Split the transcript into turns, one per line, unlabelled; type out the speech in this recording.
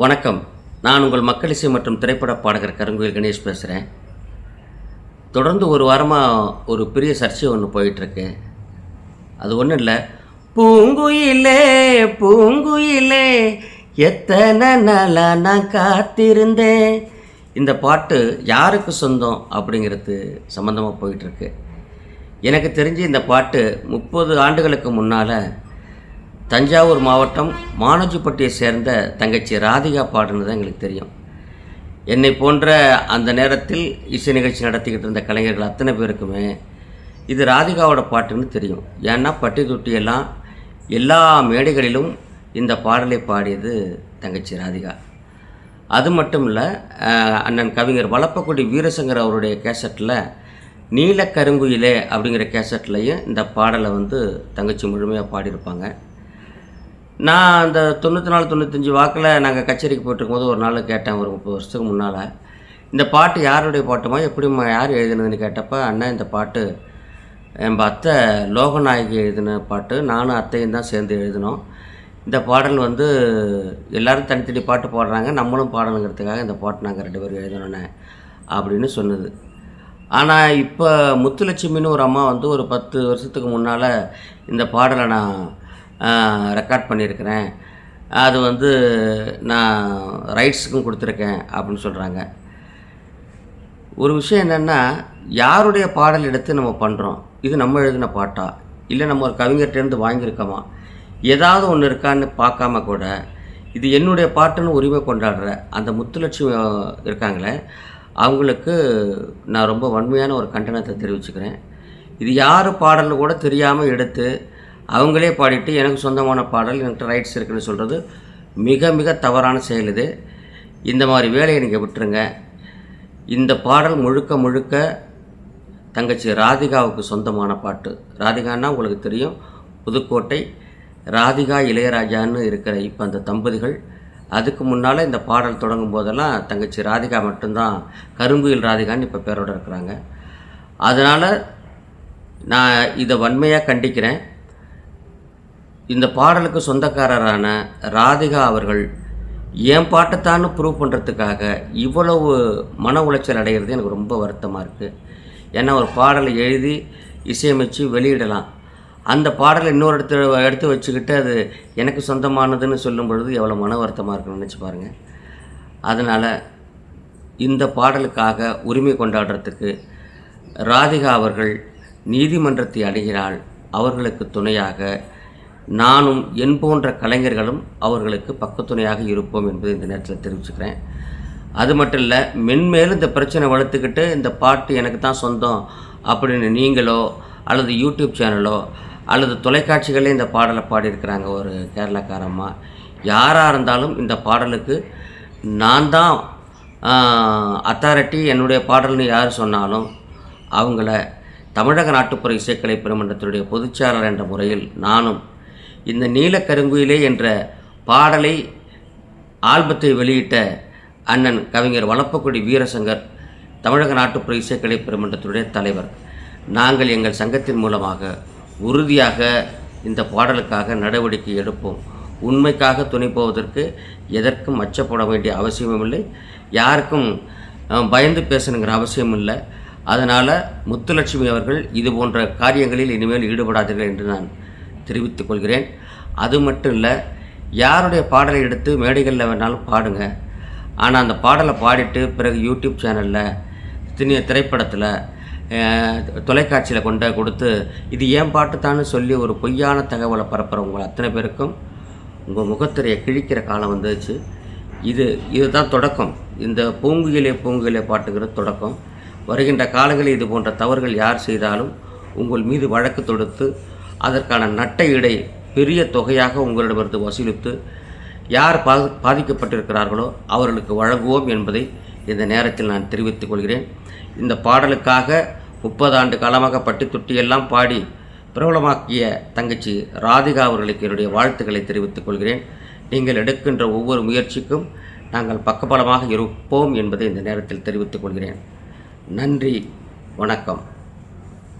வணக்கம். நான் உங்கள் மக்கள் இசை மற்றும் திரைப்பட பாடகர் கருங்குயில் கணேஷ் பேசுகிறேன் தொடர்ந்து ஒரு வாரமாக ஒரு பெரிய சர்ச்சை ஒன்று போயிட்டுருக்கு. அது ஒன்றும் இல்லை. பூங்குயிலே பூங்குயிலே எத்தனை நாளாக நான் காத்திருந்தேன். இந்த பாட்டு யாருக்கு சொந்தம் அப்படிங்கிறது சம்மந்தமாக போயிட்டுருக்கு. எனக்கு தெரிஞ்சு இந்த பாட்டு முப்பது ஆண்டுகளுக்கு முன்னால் தஞ்சாவூர் மாவட்டம் மானோஜிப்பட்டியை சேர்ந்த தங்கச்சி ராதிகா பாடுன்னு தான் எங்களுக்கு தெரியும். என்னை போன்ற அந்த நேரத்தில் இசை நிகழ்ச்சி நடத்திக்கிட்டு இருந்த கலைஞர்கள் அத்தனை பேருக்குமே இது ராதிகாவோட பாட்டுன்னு தெரியும். ஏன்னா பட்டி தொட்டியெல்லாம் எல்லா மேடைகளிலும் இந்த பாடலை பாடியது தங்கச்சி ராதிகா. அது மட்டும் இல்லை அண்ணன் கவிஞர் வளப்பக்குடி வீரசங்கர் அவருடைய கேசட்டில் நீல கருங்குயிலே அப்படிங்கிற கேசட்லையும் இந்த பாடலை வந்து தங்கச்சி முழுமையாக பாடியிருப்பாங்க. நான் அந்த தொண்ணூற்றி நாலு தொண்ணூத்தஞ்சு வாக்கில் நாங்கள் கச்சேரிக்கு போயிட்டுருக்கும்போது ஒரு நாள் கேட்டேன் ஒரு முப்பது வருஷத்துக்கு முன்னால். இந்த பாட்டு யாருடைய பாட்டுமா? எப்படிம்மா யார் எழுதுனதுன்னு கேட்டப்ப அண்ணன் இந்த பாட்டு என் அத்தை லோகநாயகி எழுதின பாட்டு நானும் அத்தையும் தான் சேர்ந்து எழுதினோம். இந்த பாடல் வந்து எல்லாரும் தனித்தனி பாட்டு பாடுறாங்க நம்மளும் பாடணுங்கிறதுக்காக இந்த பாட்டு நாங்கள் ரெண்டு பேரும் எழுதணுண்ணே அப்படின்னு சொன்னது. ஆனால் இப்போ முத்துலட்சுமின்னு ஒரு அம்மா வந்து ஒரு பத்து வருஷத்துக்கு முன்னால் இந்த பாடலை நான் ரெக்கார்ட் பண்ணியிருக்கிறேன் அது வந்து நான் ரைட்ஸுக்கும் கொடுத்துருக்கேன் அப்படின்னு சொல்கிறாங்க ஒரு விஷயம் என்னென்னா யாருடைய பாடல் எடுத்து நம்ம பண்ணுறோம் இது நம்ம எழுதின பாட்டா? இல்லை நம்ம ஒரு கவிஞர்கிட்டேருந்து வாங்கியிருக்கோமா? ஏதாவது ஒன்று இருக்கான்னு பார்க்காம கூட இது என்னுடைய பாட்டுன்னு உரிமை கொண்டாடுற அந்த முத்துலட்சுமி இருக்காங்களே அவங்களுக்கு நான் ரொம்ப வன்மையான ஒரு கண்டனத்தை தெரிவிச்சுக்கிறேன். இது யார் பாடல்னு கூட தெரியாமல் எடுத்து அவங்களே பாடிட்டு எனக்கு சொந்தமான பாடல் என்கிட்ட ரைட்ஸ் இருக்குன்னு சொல்கிறது மிக மிக தவறான செயல் இது. இந்த மாதிரி வேலையை நீங்கள் விட்டுருங்க. இந்த பாடல் முழுக்க முழுக்க தங்கச்சி ராதிகாவுக்கு சொந்தமான பாட்டு. ராதிகான்னா உங்களுக்கு தெரியும் புதுக்கோட்டை ராதிகா இளையராஜான்னு இருக்கிற இப்போ அந்த தம்பதிகள். அதுக்கு முன்னால் இந்த பாடல் தொடங்கும் போதெல்லாம் தங்கச்சி ராதிகா மட்டும்தான் கருங்குயில் ராதிகான்னு இப்போ பேரோட இருக்கிறாங்க. அதனால் நான் இதை வன்மையாக கண்டிக்கிறேன். இந்த பாடலுக்கு சொந்தக்காரரான ராதிகா அவர்கள் என் பாட்டைத்தான்னு ப்ரூவ் பண்ணுறதுக்காக இவ்வளவு மன உளைச்சல் அடைகிறது எனக்கு ரொம்ப வருத்தமாக இருக்குது ஏன்னா ஒரு பாடலை எழுதி இசையமைச்சு வெளியிடலாம். அந்த பாடலை இன்னொரு இடத்துல எடுத்து வச்சுக்கிட்டு அது எனக்கு சொந்தமானதுன்னு சொல்லும் பொழுது எவ்வளோ மன வருத்தமாக இருக்குன்னு நினச்சி பாருங்கள் அதனால் இந்த பாடலுக்காக உரிமை கொண்டாடுறதுக்கு ராதிகா அவர்கள் நீதிமன்றத்தை அணுகினால் அவர்களுக்கு துணையாக நானும் என் போன்ற கலைஞர்களும் அவர்களுக்கு பக்கத்துணையாக இருப்போம் என்பதை இந்த நேரத்தில் தெரிவிச்சுக்கிறேன். அது மட்டும் இல்லை மென்மேலும் இந்த பிரச்சனை வளர்த்துக்கிட்டு இந்த பாட்டு எனக்கு தான் சொந்தம் அப்படின்னு நீங்களோ அல்லது யூடியூப் சேனலோ அல்லது தொலைக்காட்சிகளே இந்த பாடலை பாடியிருக்கிறாங்க ஒரு கேரளாக்காரம்மா. யாராக இருந்தாலும் இந்த பாடலுக்கு நான் தான் அத்தாரிட்டி என்னுடைய பாடல்னு யார் சொன்னாலும் அவங்கள தமிழக நாட்டுப்புற இசைக்கலை பெருமன்றத்தினுடைய பொதுச்செயலாளர் என்ற முறையில் நானும் இந்த நீலக்கருங்குயிலே என்ற பாடலை ஆல்பத்தை வெளியிட்ட அண்ணன் கவிஞர் வளப்பக்குடி வீரசங்கர் தமிழக நாட்டுப்புற இசைக்கலை பெருமன்றத்துடைய தலைவர். நாங்கள் எங்கள் சங்கத்தின் மூலமாக உறுதியாக இந்த பாடலுக்காக நடவடிக்கை எடுப்போம். உண்மைக்காக துணை போவதற்கு எதற்கும் அச்சப்பட வேண்டிய அவசியமும் இல்லை யாருக்கும் பயந்து பேசணுங்கிற அவசியம் இல்லை அதனால் முத்துலட்சுமி அவர்கள் இது போன்ற காரியங்களில் இனிமேல் ஈடுபடாதீர்கள் என்று நான் தெரிவித்துக் கொள்கிறேன். அது மட்டும் இல்லை யாருடைய பாடலை எடுத்து மேடைகளில் வேணாலும் பாடுங்க. ஆனால் அந்த பாடலை பாடிட்டு பிறகு யூடியூப் சேனலில் திணி திரைப்படத்தில் தொலைக்காட்சியில் கொண்டு கொடுத்து இது ஏன் பாட்டுத்தான்னு சொல்லி ஒரு பொய்யான தகவலை பரப்புகிறவங்க அத்தனை பேருக்கும் உங்கள் முகத்திரையை கிழிக்கிற காலம் வந்துச்சு இது இதுதான் தொடக்கம். இந்த பூங்குகிலே பூங்குகிலே பாட்டுங்கிற தொடக்கம். வருகின்ற காலங்களில் இது போன்ற தவறுகள் யார் செய்தாலும் உங்கள் மீது வழக்கு தொடுத்து அதற்கான நட்ட இடை பெரிய தொகையாக உங்களிடமிருந்து வசூலித்து யார் பா பாதிக்கப்பட்டிருக்கிறார்களோ அவர்களுக்கு வழங்குவோம் என்பதை இந்த நேரத்தில் நான் தெரிவித்துக் கொள்கிறேன். இந்த பாடலுக்காக முப்பது ஆண்டு காலமாக பட்டி தொட்டியெல்லாம் பாடி பிரபலமாக்கிய தங்கச்சி ராதிகா அவர்களுக்கு என்னுடைய வாழ்த்துக்களை தெரிவித்துக் கொள்கிறேன். நீங்கள் எடுக்கின்ற ஒவ்வொரு முயற்சிக்கும் நாங்கள் பக்கபலமாக இருப்போம் என்பதை இந்த நேரத்தில் தெரிவித்துக் கொள்கிறேன். நன்றி வணக்கம்.